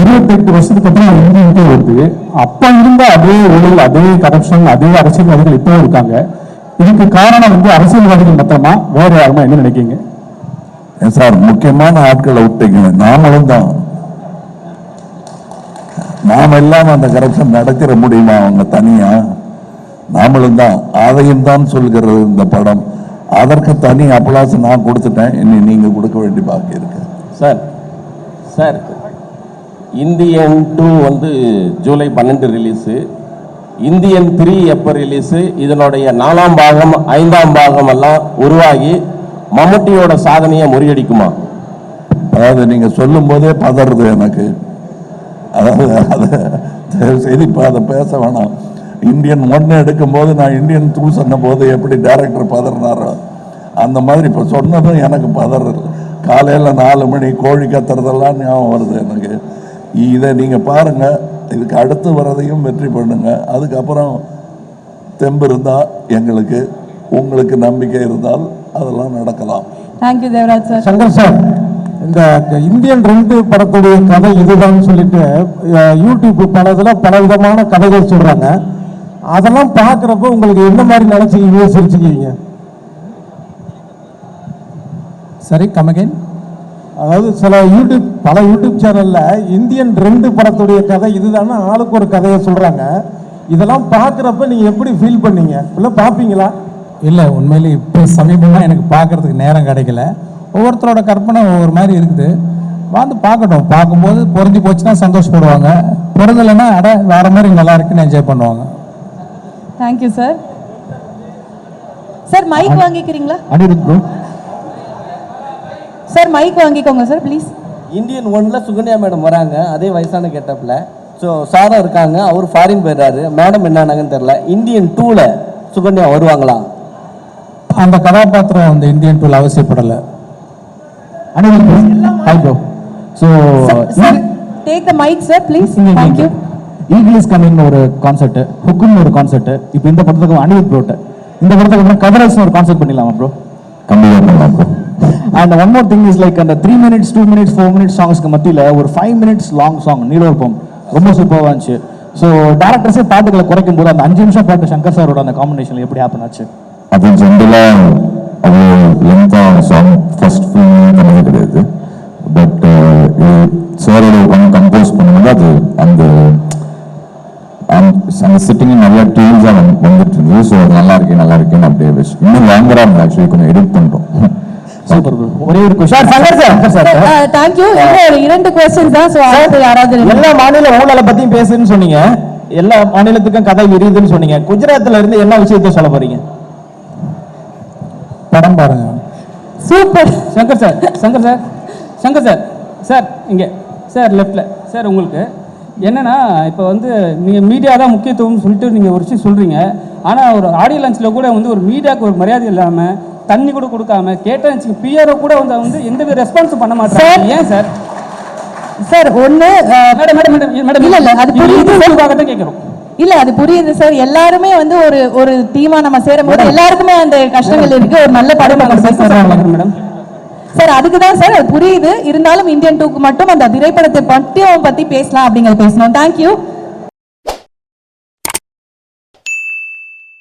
இருபத்தெட்டு வருஷத்துக்கு அப்புறம் இந்தியன்ட்டே வருது. அப்ப இருந்த அதே ஊழல் அதே கரப்ஷன் அதே அரசியல்வாதிகள் இப்போ இருக்காங்க. இதுக்கு காரணம் வந்து அரசியல்வாதிகள் மொத்தமா வேற யாருமா? என்ன நினைக்கிறீங்க? ஏன் சார் முக்கியமான ஆட்களை விட்டீங்க. நாமளும் தான் நாம இல்லாம அந்த கரப்ஷன் நடத்திட முடியுமா அவங்க தனியா? நாமளும் தான். அதையும் தான் சொல்கிறது இந்த படம். அதற்கு தனி அப்ளாஸ் நான் கொடுத்துட்டேன். இனி நீங்க கொடுக்க வேண்டி பாக்கி இருக்கு. சார் சார் இந்தியன் டூ வந்து ஜூலை பன்னெண்டு ரிலீஸு இந்தியன் த்ரீ எப்போ ரிலீஸு இதனுடைய நாலாம் பாகம் ஐந்தாம் பாகம் எல்லாம் உருவாகி மம்முட்டியோட சாதனையை முறியடிக்குமா? அதாவது நீங்கள் சொல்லும் போதே பதறுது எனக்கு. அதாவது அதை தயவு செய்து இப்போ அதை பேச வேணாம். இந்தியன் ஒன்று எடுக்கும்போது நான் இந்தியன் டூ சொன்ன போது எப்படி டேரக்டர் பதறினாரோ அந்த மாதிரி இப்போ சொன்னதும் எனக்கு பதறது காலையில் நாலு மணி கோழி கத்துறதெல்லாம் ஞாபகம் வருது எனக்கு. இதை நீங்கள் பாருங்க. இதுக்கு அடுத்து வரதையும் வெற்றி பண்ணுங்க. அதுக்கப்புறம் தெம்பு இருந்தால் எங்களுக்கு உங்களுக்கு நம்பிக்கை இருந்தால் அதெல்லாம் நடக்கலாம். Thank you Devaraj sir Shankar sir இந்த இந்தியன் ரெண்டு படத்துடைய கதை இதுதான் சொல்லிட்டு யூடியூப் பலதுல பல விதமான கதைகள் சொல்றாங்க. அதெல்லாம் பார்க்குறப்ப உங்களுக்கு என்ன மாதிரி நினைச்சீங்க சிரிச்சுக்குவீங்க சரி கம் அகைன் அதாவது சில யூடியூப் பல யூடியூப் சேனல்ல இந்தியன் ரெண்டு படத்துடைய கதை இதுதானே ஆளுக்கு ஒரு கதையை சொல்றாங்க. இதெல்லாம் பார்க்குறப்ப நீங்க எப்படி ஃபீல் பண்ணீங்க? இல்லை பார்ப்பீங்களா? இல்லை உண்மையிலே இப்போ சமீபமாக எனக்கு பார்க்கறதுக்கு நேரம் கிடைக்கல. ஒவ்வொருத்தரோட கற்பனை ஒவ்வொரு மாதிரி இருக்குது. வந்து பார்க்கட்டும். பார்க்கும்போது பொருந்தி போச்சுன்னா சந்தோஷப்படுவாங்க. பொருந்தலைன்னா அட வேற மாதிரி நல்லா இருக்குன்னு என்ஜாய் பண்ணுவாங்க. தேங்க்யூ சார் சார் மைக் வாங்கிக்கிறீங்களா? அனிருத் ப்ரோ சார் மைக் வாங்கிக்கோங்க சார் ப்ளீஸ் இந்தியன் ஒன்ல சுகன்யா மேடம் வராங்க. அதே வயசான கெட்டப்பில் ஸோ சாரும் இருக்காங்க. அவர் ஃபாரின் போயிடுறாரு. மேடம் என்னன்னாங்கன்னு தெரில இந்தியன் டூவில் சுகன்யா வருவாங்களா? அந்த கதாபாத்திரம் அந்த இந்தியன் டூல் அவசியப்படலை. Bro so sir take the mike sir please thank you ஈகிலிஸ் coming ஒரு கான்செர்ட் ஹுக்குன்னு ஒரு கான்செர்ட் இப்போ இந்த படத்துக்கு ப்ரோட்ட இந்த படத்துக்கு அப்புறம் ஒரு கான்செர்ட் பண்ணிடலாமா ப்ரோ கம்மியாக and one more thing is like அந்த three minutes two minutes four minutes சாங்ஸ்க்கு மத்தியில் ஒரு ஃபைவ் மினிட்ஸ் லாங் சாங் நீலோர்பம் ரொம்ப சூப்பராக இருந்துச்சு. ஸோ டேரக்டர்ஸே பாட்டுகளை குறைக்கும் போது அந்த அஞ்சு நிமிஷம் பாட்டு சங்கர் சாரோட அந்த காம்பினேஷன் எப்படி ஹேப்பன் ஆச்சு? அது ஜென்ரலாக அது லென்த்தாக சாங் ஃபர்ஸ்ட் ஃபிலிம் பண்ணது கிடையாது. பட் uh, சாரோட ஒன் கம்போஸ் பண்ணும்போது அது அந்த அந்த- அந்த சிட்டிங் நிறைய டியூன்ஸாக வந்துட்டு இருந்தது. ஸோ அது நல்லா இருக்கேன் நல்லா இருக்கேன்னு அப்படியே wish. இன்னும் லாங்கராக இருந்தது ஆக்சுவலி கொஞ்சம் எடிட் பண்ணிட்டோம் சூப்பர் ப்ரோ ஒரே ஒரு கொஸ்டின் சங்கர் சார். சார் இன்னும் ஒரு இரண்டு கொஸ்டின் தான் ஸோ அடுத்து யாராவது எல்லா மாநில ஊழலை பத்தியும் பேசுன்னு சொன்னீங்க. எல்லா மாநிலத்துக்கும் கதை விரியுதுன்னு சொன்னீங்க. குஜராத்ல இருந்து என்ன விஷயத்த சொல்ல போறீங்க? படம் பாருங்க. Super. Shankar sir Shankar sir Shankar sir sir இங்கே. சார் லெஃப்டில் சார் உங்களுக்கு என்னன்னா இப்போ வந்து நீங்கள் மீடியா தான் முக்கியத்துவம்னு சொல்லிட்டு நீங்கள் ஒரு விஷயம் சொல்கிறீங்க ஆனால் ஒரு ஆடியோ லான்ச்சில் கூட வந்து ஒரு மீடியாவுக்கு ஒரு மரியாதை இல்லாமல் தண்ணி கூட கொடுக்காம கேட்டேன் பிஆர்ஓ கூட வந்து வந்து எந்த ரெஸ்பான்ஸும் பண்ண மாட்டாங்க ஏன் சார்? சார் ஒன்று மேடம் மேடம் மேடம் மேடம் இல்ல, இல்ல, அது புரியுது. கேட்குறோம் இல்ல அது புரியுது சார். எல்லாருமே வந்து ஒரு ஒரு டீமா நம்ம சேரும் போது எல்லாருக்குமே அந்த கஷ்டங்கள் இருக்கு. ஒரு நல்ல படம் மேடம் சார் அதுக்கு தான் சார் அது புரியுது. இருந்தாலும் இந்தியன் டூக்கு மட்டும் அந்த திரைப்படத்தை மட்டும் பத்தி பேசலாம் அப்படிங்கறது பேசணும். தேங்க்யூ